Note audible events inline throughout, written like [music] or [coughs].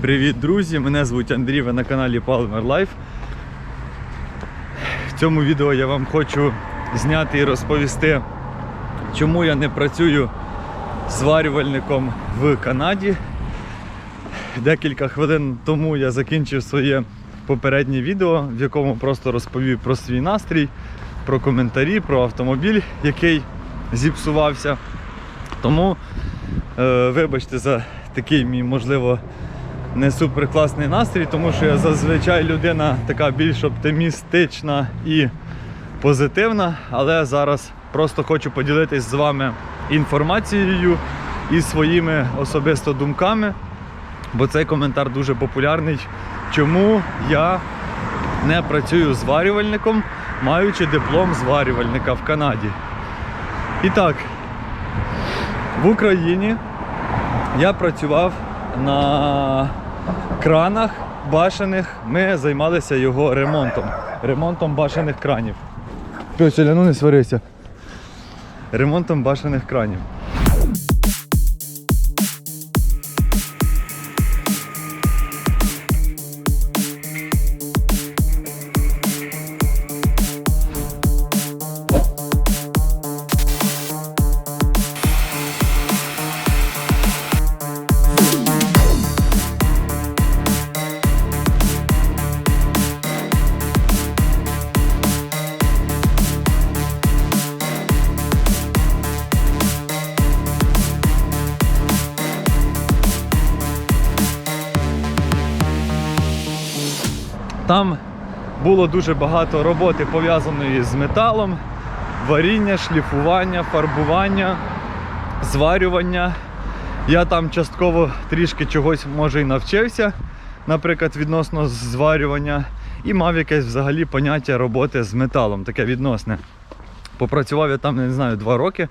Привіт, друзі! Мене звуть Андрій, ви на каналі Palmer Life. В цьому відео я вам хочу зняти і розповісти, чому я не працюю зварювальником в Канаді. Декілька хвилин тому я закінчив своє попереднє відео, в якому просто розповів про свій настрій, про коментарі, про автомобіль, який зіпсувався. Тому е, вибачте за такий мій, можливо, не супер класний настрій, тому що я зазвичай людина така більш оптимістична і позитивна, але зараз просто хочу поділитись з вами інформацією і своїми особисто думками, бо цей коментар дуже популярний. Чому я не працюю зварювальником, маючи диплом зварювальника в Канаді? І так, в Україні я працював на кранах башених. Ми займалися його ремонтом. Ремонтом башених кранів. Пьоселя, ну не сварися. Ремонтом башених кранів. Там було дуже багато роботи пов'язаної з металом, варіння, шліфування, фарбування, зварювання. Я там частково трішки чогось може і навчився, наприклад, відносно зварювання, і мав якесь взагалі поняття роботи з металом, таке відносне. Попрацював я там, не знаю, два роки,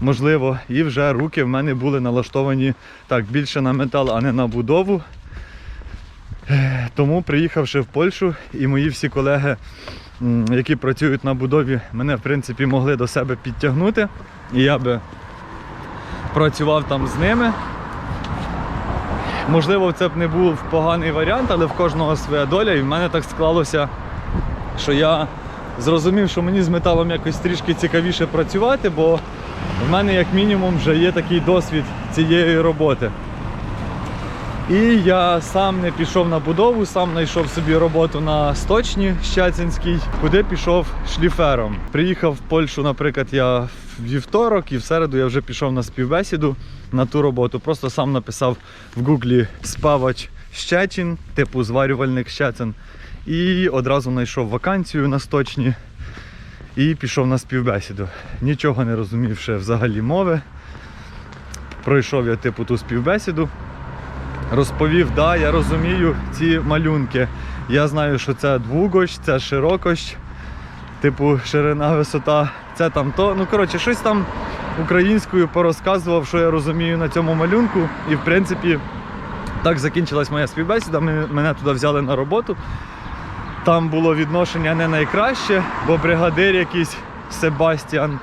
можливо, і вже руки в мене були налаштовані так більше на метал, а не на будову. Тому, приїхавши в Польщу, і мої всі колеги, які працюють на будові, мене в принципі могли до себе підтягнути. І я би працював там з ними. Можливо, це б не був поганий варіант, але в кожного своя доля. І в мене так склалося, що я зрозумів, що мені з металом якось трішки цікавіше працювати, бо в мене, як мінімум, вже є такий досвід цієї роботи. І я сам не пішов на будову, сам знайшов собі роботу на сточні Щацинській, куди пішов шліфером. Приїхав в Польщу, наприклад, я вівторок і в середу я вже пішов на співбесіду на ту роботу. Просто сам написав в гуглі спавач Щечин, типу зварювальник Щецин. І одразу знайшов вакансію на сточні і пішов на співбесіду. Нічого не розумівши взагалі мови. Пройшов я типу ту співбесіду розповів, да, я розумію ці малюнки. Я знаю, що це двугощ, це широкощ, типу ширина, висота, це там то. Ну, коротше, щось там українською порозказував, що я розумію на цьому малюнку. І в принципі, так закінчилась моя співбесіда. Мене, туди взяли на роботу. Там було відношення не найкраще, бо бригадир якийсь Себастьян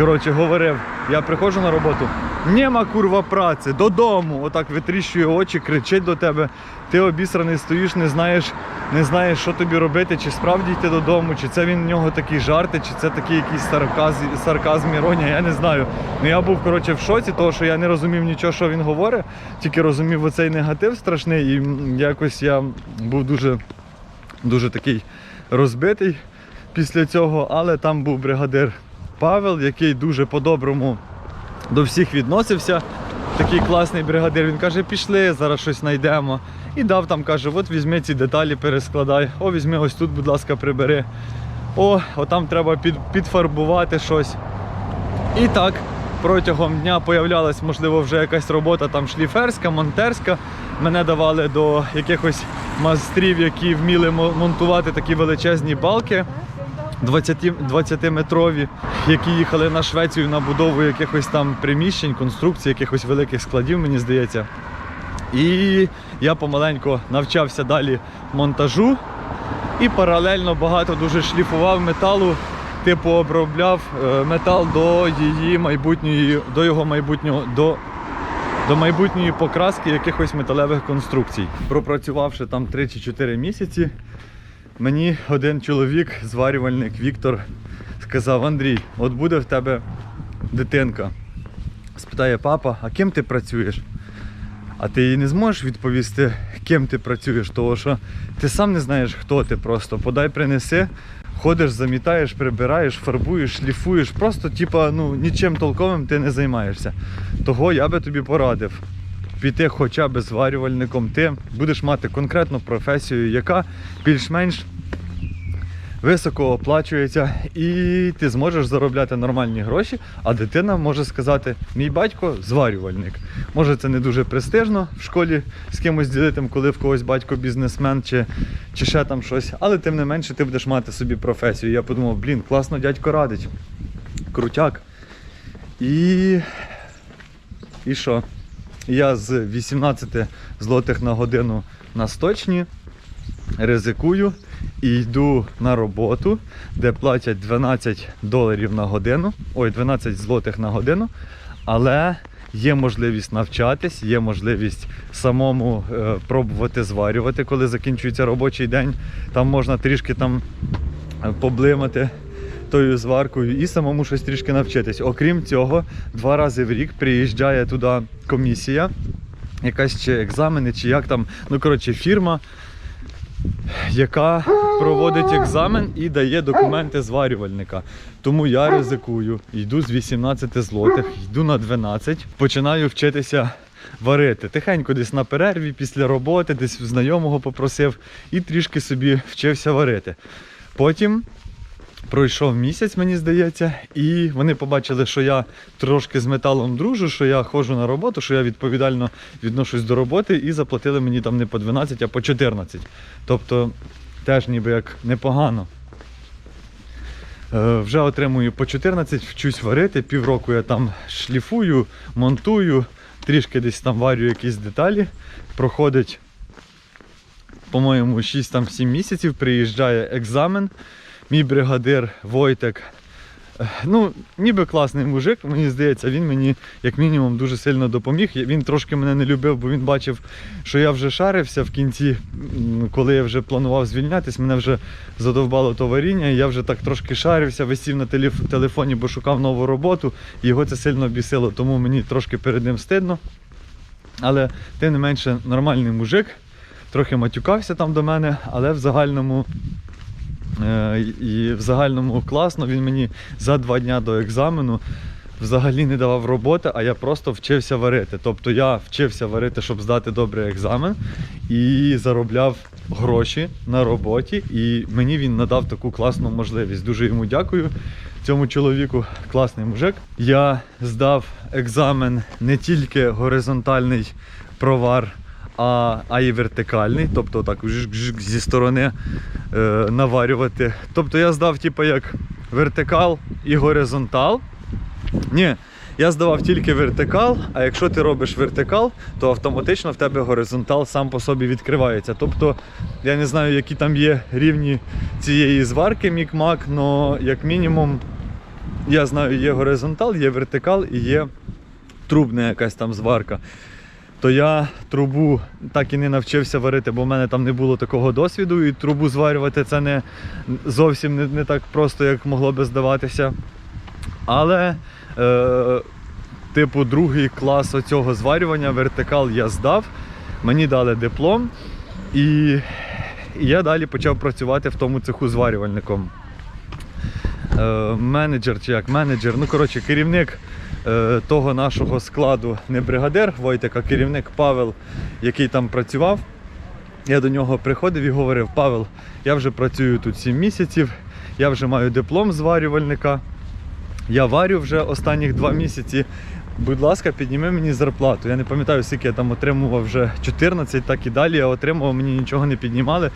коротше, говорив, я приходжу на роботу, нема курва праці, додому. Отак витріщує очі, кричить до тебе. Ти обісраний стоїш, не знаєш, не знаєш, що тобі робити, чи справді йти додому, чи це він в нього такі жарти, чи це такий якийсь сарказм, сарказм іронія, я не знаю. Ну я був коротше, в шоці, тому що я не розумів нічого, що він говорить, тільки розумів оцей негатив страшний, і якось я був дуже, дуже такий розбитий після цього, але там був бригадир Павел, який дуже по-доброму до всіх відносився. Такий класний бригадир. Він каже, пішли, зараз щось знайдемо. І дав там, каже, от візьми ці деталі, перескладай. О, візьми ось тут, будь ласка, прибери. О, отам треба під, підфарбувати щось. І так, протягом дня появлялась, можливо, вже якась робота там шліферська, монтерська. Мене давали до якихось майстрів, які вміли монтувати такі величезні балки. 20 20-метрові, які їхали на Швецію на будову якихось там приміщень, конструкцій, якихось великих складів, мені здається. І я помаленьку навчався далі монтажу і паралельно багато дуже шліфував металу, типу обробляв е, метал до її майбутньої, до його майбутнього, до до майбутньої покраски якихось металевих конструкцій. Пропрацювавши там 3 чи 4 місяці, мені один чоловік, зварювальник Віктор, сказав: Андрій, от буде в тебе дитинка. Спитає папа, а ким ти працюєш? А ти їй не зможеш відповісти, ким ти працюєш, тому що ти сам не знаєш, хто ти просто. Подай принеси, ходиш, замітаєш, прибираєш, фарбуєш, шліфуєш. Просто, типа, ну, нічим толковим ти не займаєшся. Того я би тобі порадив. Піти хоча б зварювальником, ти будеш мати конкретну професію, яка більш-менш високо оплачується, і ти зможеш заробляти нормальні гроші, а дитина може сказати: мій батько зварювальник. Може, це не дуже престижно в школі з кимось ділити, коли в когось батько бізнесмен чи, чи ще там щось, але тим не менше ти будеш мати собі професію. Я подумав, блін, класно дядько радить. Крутяк. І. І що? Я з 18 злотих на годину на сточні ризикую і йду на роботу, де платять 12 доларів на годину, ой, 12 злотих на годину, але є можливість навчатись, є можливість самому е, пробувати зварювати, коли закінчується робочий день. Там можна трішки там е, поблимати тою зваркою і самому щось трішки навчитись. Окрім цього, два рази в рік приїжджає туди комісія, якась чи екзамени, чи як там, ну коротше, фірма, яка проводить екзамен і дає документи зварювальника. Тому я ризикую, йду з 18 злотих, йду на 12, починаю вчитися варити. Тихенько десь на перерві після роботи, десь знайомого попросив і трішки собі вчився варити. Потім пройшов місяць, мені здається, і вони побачили, що я трошки з металом дружу, що я ходжу на роботу, що я відповідально відношусь до роботи, і заплатили мені там не по 12, а по 14. Тобто теж ніби як непогано. Е, Вже отримую по 14, вчусь варити, півроку я там шліфую, монтую, трішки десь там варю якісь деталі. Проходить, по-моєму, 6-7 місяців, приїжджає екзамен. Мій бригадир Войтек. е, Ну, ніби класний мужик, мені здається, він мені як мінімум дуже сильно допоміг. Він трошки мене не любив, бо він бачив, що я вже шарився в кінці, коли я вже планував звільнятись, мене вже задовбало то варіння, я вже так трошки шарився, висів на телеф- телефоні, бо шукав нову роботу. Його це сильно бісило, тому мені трошки перед ним стидно. Але тим не менше нормальний мужик, трохи матюкався там до мене, але в загальному. Е, І в загальному класно він мені за два дня до екзамену взагалі не давав роботи, а я просто вчився варити. Тобто я вчився варити, щоб здати добрий екзамен, і заробляв гроші на роботі. І мені він надав таку класну можливість. Дуже йому дякую. Цьому чоловіку класний мужик. Я здав екзамен не тільки горизонтальний провар а, а і вертикальний, тобто так зі сторони е, наварювати. Тобто я здав типу, як вертикал і горизонтал. Ні, я здавав тільки вертикал, а якщо ти робиш вертикал, то автоматично в тебе горизонтал сам по собі відкривається. Тобто я не знаю, які там є рівні цієї зварки мік-мак, але як мінімум я знаю, є горизонтал, є вертикал і є трубна якась там зварка то я трубу так і не навчився варити, бо в мене там не було такого досвіду, і трубу зварювати це не зовсім не, не так просто, як могло би здаватися. Але, е, типу, другий клас оцього зварювання, вертикал я здав, мені дали диплом, і, я далі почав працювати в тому цеху зварювальником. Е, менеджер чи як менеджер, ну коротше, керівник того нашого складу, не бригадир Войтек, а керівник Павел, який там працював. Я до нього приходив і говорив: Павел, я вже працюю тут 7 місяців, я вже маю диплом зварювальника. Я варю вже останніх 2 місяці. Будь ласка, підніми мені зарплату. Я не пам'ятаю, скільки я там отримував вже 14, так і далі. Я отримував, мені нічого не піднімали.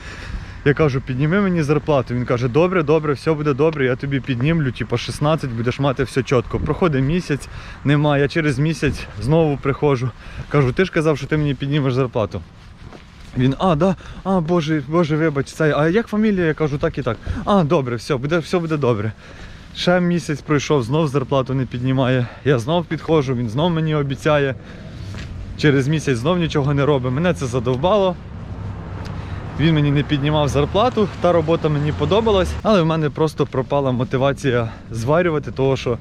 Я кажу, підніми мені зарплату. Він каже, добре, добре, все буде добре, я тобі піднімлю, типу 16, будеш мати все чітко. Проходить місяць, нема. Я через місяць знову приходжу. Кажу, ти ж казав, що ти мені піднімеш зарплату. Він, а, да, а, боже, боже, вибач, це, а як фамілія? Я кажу, так і так. А, добре, все, буде, все буде добре. Ще місяць пройшов, знов зарплату не піднімає. Я знов підходжу, він знов мені обіцяє. через місяць знов нічого не робить. Мене це задовбало. Він мені не піднімав зарплату, та робота мені подобалась, але в мене просто пропала мотивація зварювати, того що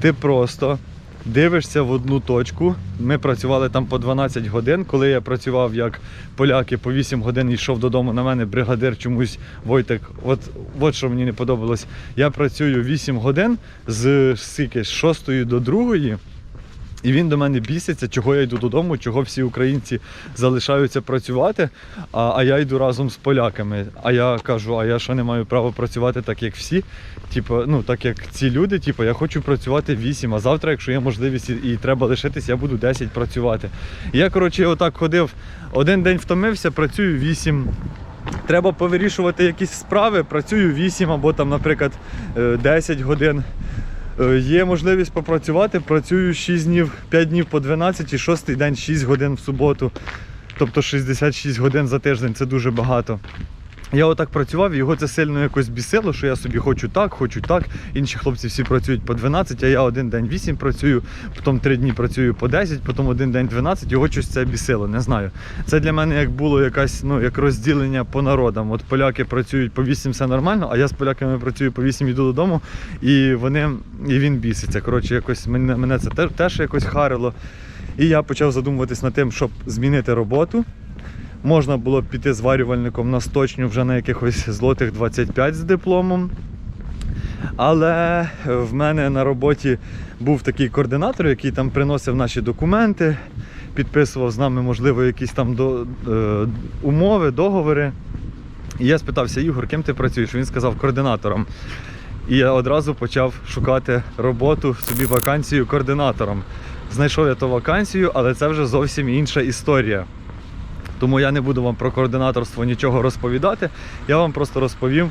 ти просто дивишся в одну точку. Ми працювали там по 12 годин. Коли я працював як поляки по 8 годин йшов додому, на мене бригадир чомусь Войтек. От, от що мені не подобалось. Я працюю 8 годин з скільки, з 6 до 2. І він до мене біситься, чого я йду додому, чого всі українці залишаються працювати, а, а я йду разом з поляками. А я кажу, а я що не маю права працювати так, як всі. Типу, ну так як ці люди, типу, я хочу працювати 8, а завтра, якщо є можливість і, і треба лишитись, я буду 10 працювати. І я, коротше, отак ходив, один день втомився, працюю 8. Треба повирішувати якісь справи, працюю 8 або там, наприклад, е, 10 годин. Е, Є можливість попрацювати, працюю 6 днів, 5 днів по 12 і 6 день 6 годин в суботу. Тобто 66 годин за тиждень це дуже багато. Я отак працював, його це сильно якось бісило, що я собі хочу так, хочу так. Інші хлопці всі працюють по 12, а я один день 8 працюю, потім 3 дні працюю по 10, потім один день 12. Його щось це бісило, не знаю. Це для мене як було якась, ну, як розділення по народам. От поляки працюють по 8, все нормально, а я з поляками працюю по 8, йду додому, і вони, і він біситься. Коротше, якось мене, мене це теж, теж якось харило. І я почав задумуватись над тим, щоб змінити роботу. Можна було піти зварювальником на сточню вже на якихось злотих 25 з дипломом. Але в мене на роботі був такий координатор, який там приносив наші документи, підписував з нами, можливо, якісь там до, е, умови, договори. І я спитався, Ігор, ким ти працюєш? Він сказав координатором. І я одразу почав шукати роботу, собі вакансію координатором. Знайшов я ту вакансію, але це вже зовсім інша історія. Тому я не буду вам про координаторство нічого розповідати. Я вам просто розповім.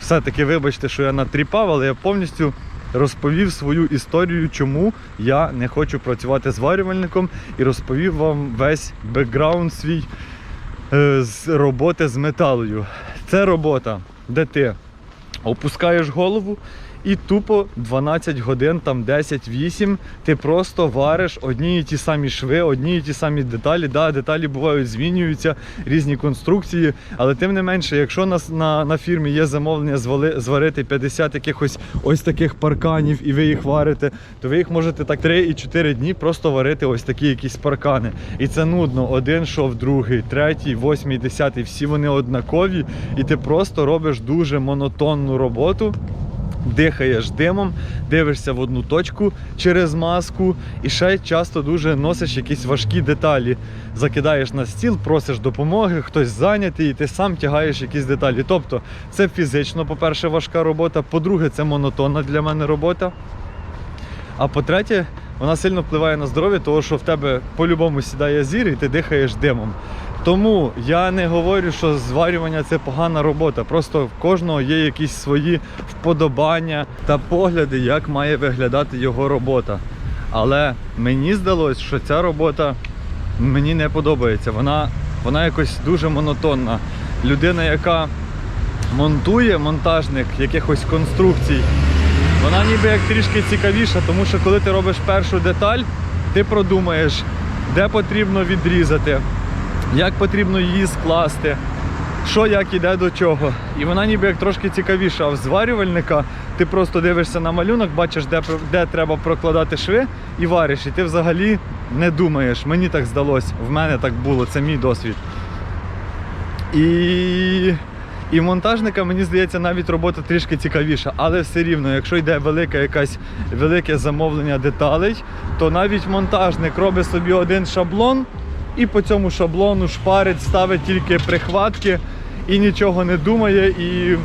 Все-таки вибачте, що я натріпав, але я повністю розповів свою історію, чому я не хочу працювати зварювальником, і розповів вам весь бекграунд свій е, з роботи з металою. Це робота, де ти опускаєш голову і тупо 12 годин, там 10-8, ти просто вариш одні і ті самі шви, одні і ті самі деталі. Да, деталі бувають, змінюються, різні конструкції, але тим не менше, якщо на, на, на фірмі є замовлення звали, зварити 50 якихось ось таких парканів і ви їх варите, то ви їх можете так 3 і 4 дні просто варити ось такі якісь паркани. І це нудно. Один шов, другий, третій, восьмий, десятий, всі вони однакові, і ти просто робиш дуже монотонну роботу дихаєш димом, дивишся в одну точку через маску і ще часто дуже носиш якісь важкі деталі. Закидаєш на стіл, просиш допомоги, хтось зайнятий, і ти сам тягаєш якісь деталі. Тобто це фізично, по-перше, важка робота, по-друге, це монотонна для мене робота. А по-третє, вона сильно впливає на здоров'я, тому що в тебе по-любому сідає зір і ти дихаєш димом. Тому я не говорю, що зварювання це погана робота. Просто в кожного є якісь свої вподобання та погляди, як має виглядати його робота. Але мені здалось, що ця робота мені не подобається. Вона, вона якось дуже монотонна. Людина, яка монтує монтажник якихось конструкцій, вона ніби як трішки цікавіша, тому що коли ти робиш першу деталь, ти продумаєш, де потрібно відрізати, як потрібно її скласти, що як іде до чого. І вона ніби як трошки цікавіша. А в зварювальника ти просто дивишся на малюнок, бачиш, де, де треба прокладати шви і вариш. І ти взагалі не думаєш. Мені так здалось, в мене так було, це мій досвід. І, і монтажника, мені здається, навіть робота трішки цікавіша, але все рівно, якщо йде велике якась велике замовлення деталей, то навіть монтажник робить собі один шаблон і по цьому шаблону шпарить, ставить тільки прихватки і нічого не думає, і,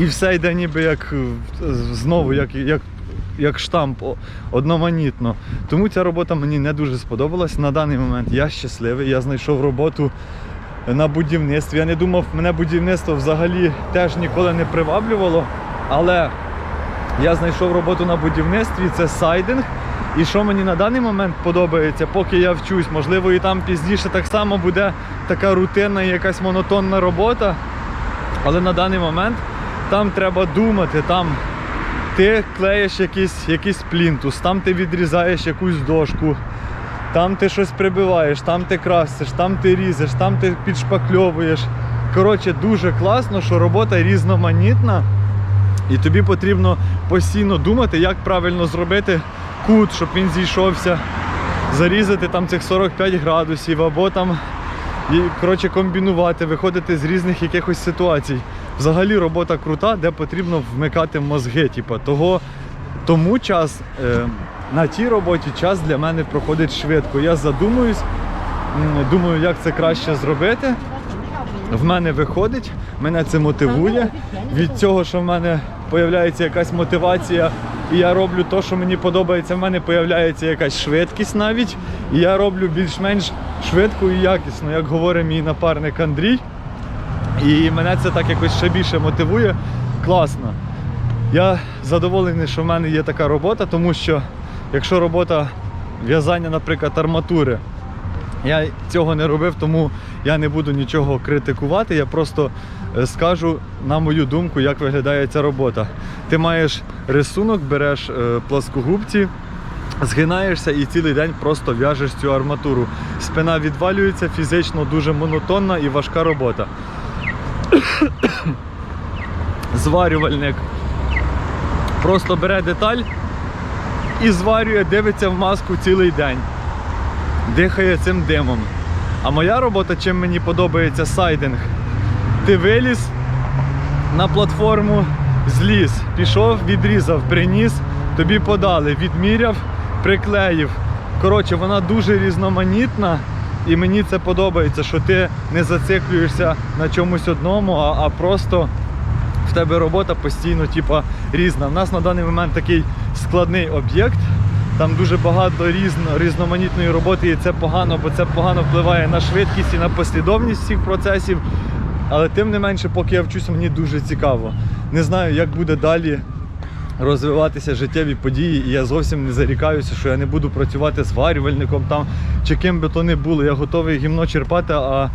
і все йде ніби як е, знову, як, як як штамп одноманітно. Тому ця робота мені не дуже сподобалась. На даний момент я щасливий, я знайшов роботу на будівництві. Я не думав, мене будівництво взагалі теж ніколи не приваблювало. Але я знайшов роботу на будівництві, це сайдинг. І що мені на даний момент подобається, поки я вчусь, можливо, і там пізніше так само буде така рутинна і якась монотонна робота. Але на даний момент там треба думати, там ти клеїш якийсь, якийсь плінтус, там ти відрізаєш якусь дошку, там ти щось прибиваєш, там ти красиш, там ти різеш, там ти підшпакльовуєш. Коротше, дуже класно, що робота різноманітна. І тобі потрібно постійно думати, як правильно зробити кут, щоб він зійшовся, зарізати там цих 45 градусів, або там коротше, комбінувати, виходити з різних якихось ситуацій. Взагалі робота крута, де потрібно вмикати мозги. Типу, того, тому час е, на тій роботі час для мене проходить швидко. Я задумуюсь, думаю, як це краще зробити. В мене виходить, мене це мотивує. Від цього, що в мене з'являється якась мотивація, і я роблю те, що мені подобається, в мене з'являється якась швидкість навіть. І я роблю більш-менш швидко і якісно, як говорить мій напарник Андрій. І мене це так якось ще більше мотивує. Класно. Я задоволений, що в мене є така робота, тому що якщо робота в'язання, наприклад, арматури, я цього не робив, тому я не буду нічого критикувати. Я просто е, скажу, на мою думку, як виглядає ця робота. Ти маєш рисунок, береш е, плоскогубці, згинаєшся і цілий день просто в'яжеш цю арматуру. Спина відвалюється, фізично дуже монотонна і важка робота. [coughs] Зварювальник просто бере деталь і зварює, дивиться в маску цілий день дихає цим димом. А моя робота, чим мені подобається сайдинг, ти виліз на платформу, зліз, пішов, відрізав, приніс, тобі подали, відміряв, приклеїв. Коротше, вона дуже різноманітна, і мені це подобається, що ти не зациклюєшся на чомусь одному, а, а просто в тебе робота постійно типа, різна. У нас на даний момент такий складний об'єкт. Там дуже багато різно, різноманітної роботи, і це погано, бо це погано впливає на швидкість і на послідовність всіх процесів. Але тим не менше, поки я вчусь, мені дуже цікаво. Не знаю, як буде далі розвиватися життєві події, і я зовсім не зарікаюся, що я не буду працювати зварювальником там чи ким би то не було. Я готовий гімно черпати, а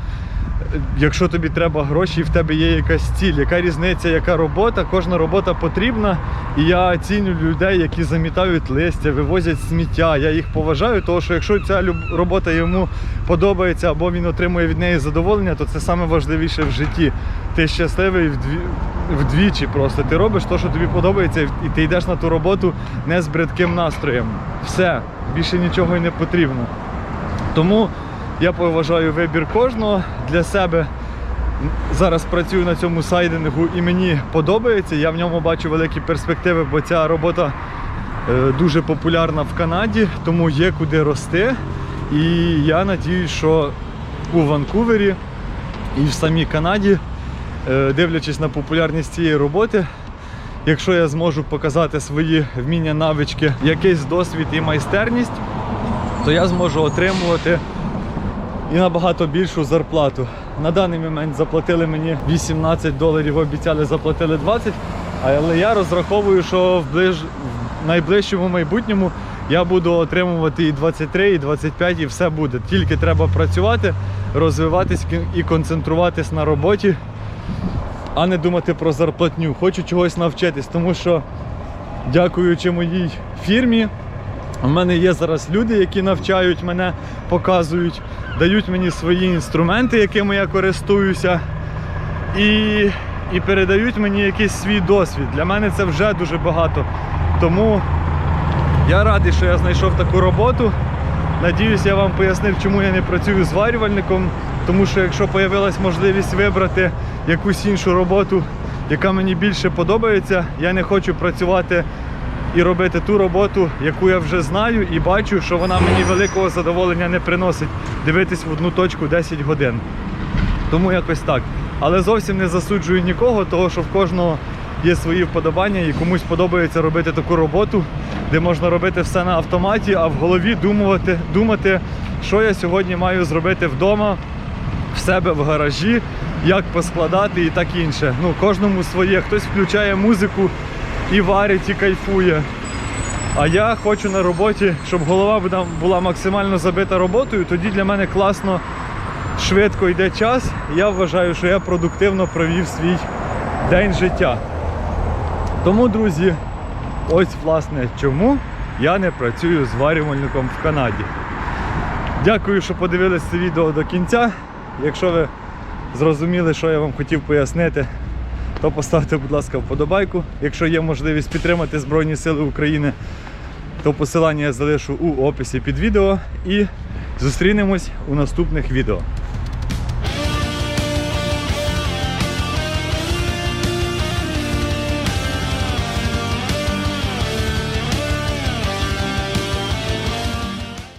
якщо тобі треба гроші, і в тебе є якась ціль, яка різниця, яка робота, кожна робота потрібна. І я ціню людей, які замітають листя, вивозять сміття. Я їх поважаю, тому що якщо ця робота йому подобається або він отримує від неї задоволення, то це найважливіше в житті. Ти щасливий вдві... вдвічі просто. Ти робиш те, що тобі подобається, і ти йдеш на ту роботу не з бридким настроєм. Все, більше нічого й не потрібно. Тому я поважаю вибір кожного для себе. Зараз працюю на цьому сайдингу і мені подобається. Я в ньому бачу великі перспективи, бо ця робота е, дуже популярна в Канаді, тому є куди рости. І я надіюсь, що у Ванкувері і в самій Канаді, е, дивлячись на популярність цієї роботи, якщо я зможу показати свої вміння, навички, якийсь досвід і майстерність, то я зможу отримувати і набагато більшу зарплату. На даний момент заплатили мені 18 доларів, обіцяли заплатили 20, але я розраховую, що в, ближ... в найближчому майбутньому я буду отримувати і 23, і 25, і все буде. Тільки треба працювати, розвиватись і концентруватись на роботі, а не думати про зарплатню. Хочу чогось навчитись, тому що, дякуючи моїй фірмі, у мене є зараз люди, які навчають мене, показують, дають мені свої інструменти, якими я користуюся, і, і передають мені якийсь свій досвід. Для мене це вже дуже багато. Тому я радий, що я знайшов таку роботу. Надіюсь, я вам пояснив, чому я не працюю зварювальником. Тому що якщо з'явилась можливість вибрати якусь іншу роботу, яка мені більше подобається, я не хочу працювати і робити ту роботу, яку я вже знаю, і бачу, що вона мені великого задоволення не приносить дивитись в одну точку 10 годин. Тому якось так. Але зовсім не засуджую нікого, того що в кожного є свої вподобання і комусь подобається робити таку роботу, де можна робити все на автоматі, а в голові думати, думати, що я сьогодні маю зробити вдома, в себе в гаражі, як поскладати і так інше. Ну, кожному своє. Хтось включає музику і варить, і кайфує. А я хочу на роботі, щоб голова була- максимально забита роботою, тоді для мене класно, швидко йде час. Я вважаю, що я продуктивно провів свій день життя. Тому, друзі, ось власне чому я не працюю зварювальником в Канаді. Дякую, що подивились це відео до кінця. Якщо ви зрозуміли, що я вам хотів пояснити, то поставте, будь ласка, вподобайку. Якщо є можливість підтримати Збройні Сили України, то посилання я залишу у описі під відео і зустрінемось у наступних відео.